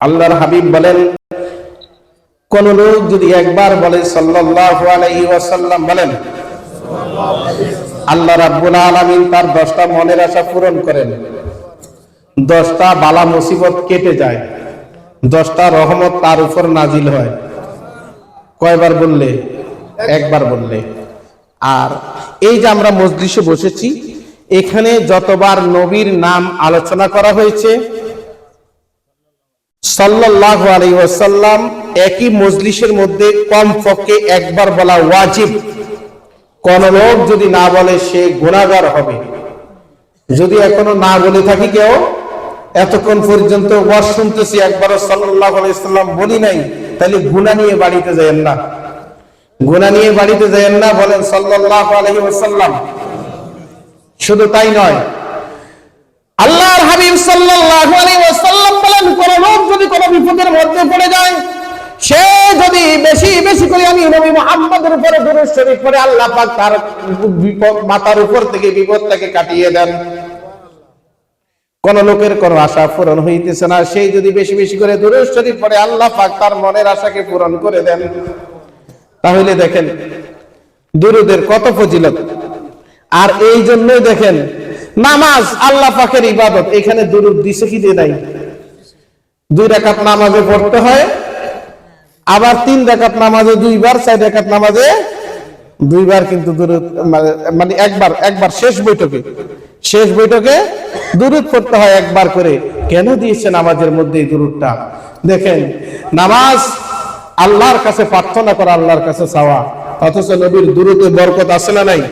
আল্লাহর হাবিব বলেন, কোন লোক যদি একবার বলে আলাইহি ওয়াসাল্লাম বলেন, আল্লাহ রাব্বুল আলামিন তার দশটা মনের আশা পূরণ করেন। দশটা বালা মুসিবত কেটে যায়, দশটা রহমত তার উপর নাজিল হয়। কয়বার বললে? একবার বললে। আর এই যে আমরা মজলিসে বসেছি, এখানে যতবার নবীর নাম আলোচনা করা হয়েছে সাল্লাল্লাহু আলাইহি ওয়াসাল্লাম একই মজলিসের মধ্যে কমপক্ষে একবার বলা ওয়াজিব। কোন লোক যদি না বলে, সে গুনাহগার হবে। যদি এখনও না বলে থাকি কেউ, এতক্ষণ পর্যন্ত ওয়াজ শুনতেছি, একবারও ওয়াসাল্লাম বলি নাই, তাহলে গুনাহ নিয়ে বাড়িতে যায়েন না। গুনাহ নিয়ে বাড়িতে যায়েন না, বলেন সাল্লাল্লাহু আলাইহি ওয়াসাল্লাম। শুধু তাই নয়, আল্লাহর হাবিব সাল্লাল্লাহু আলাইহি ওয়াসাল্লাম বলেন কোন লোক যদি কোন বিপদের মধ্যে পড়ে যায়। সে যদি বেশি বেশি করে আমি নবী মুহাম্মদের উপরে দুরূদ শরীফ পড়ে, আল্লাহ পাক তার বিপদ মাথার উপর থেকে বিপদটাকে কাটিয়ে দেন। কোন লোকের কোন আশা পূরণ হইতেছে না। সেই যদি বেশি বেশি করে দুরূদ শরীফ পড়ে, আল্লাহ পাক তার মনের আশাকে পূরণ করে দেন। তাহলে দেখেন, দুরুদের কত ফজিলত। আর এই জন্যই দেখেন, নামাজ আল্লাহ পাকের ইবাদত। এখানে দুরুদ দিছে কি দিয়ে নাই? দুই রাকাত নামাজে পড়তে হয়, আবার তিন রাকাত নামাজে দুইবার, চার রাকাত নামাজে দুইবার কিন্তু মানে- মানে একবার একবার শেষ বৈঠকে শেষ বৈঠকে দুরুদ পড়তে হয় একবার করে। কেন দিয়েছে নামাজের মধ্যে এই দুরুদটা? দেখেন, নামাজ আল্লাহর কাছে প্রার্থনা করা, আল্লাহর কাছে চাওয়া, অথচ নবীর দুরুদে বরকত আছে না নাই?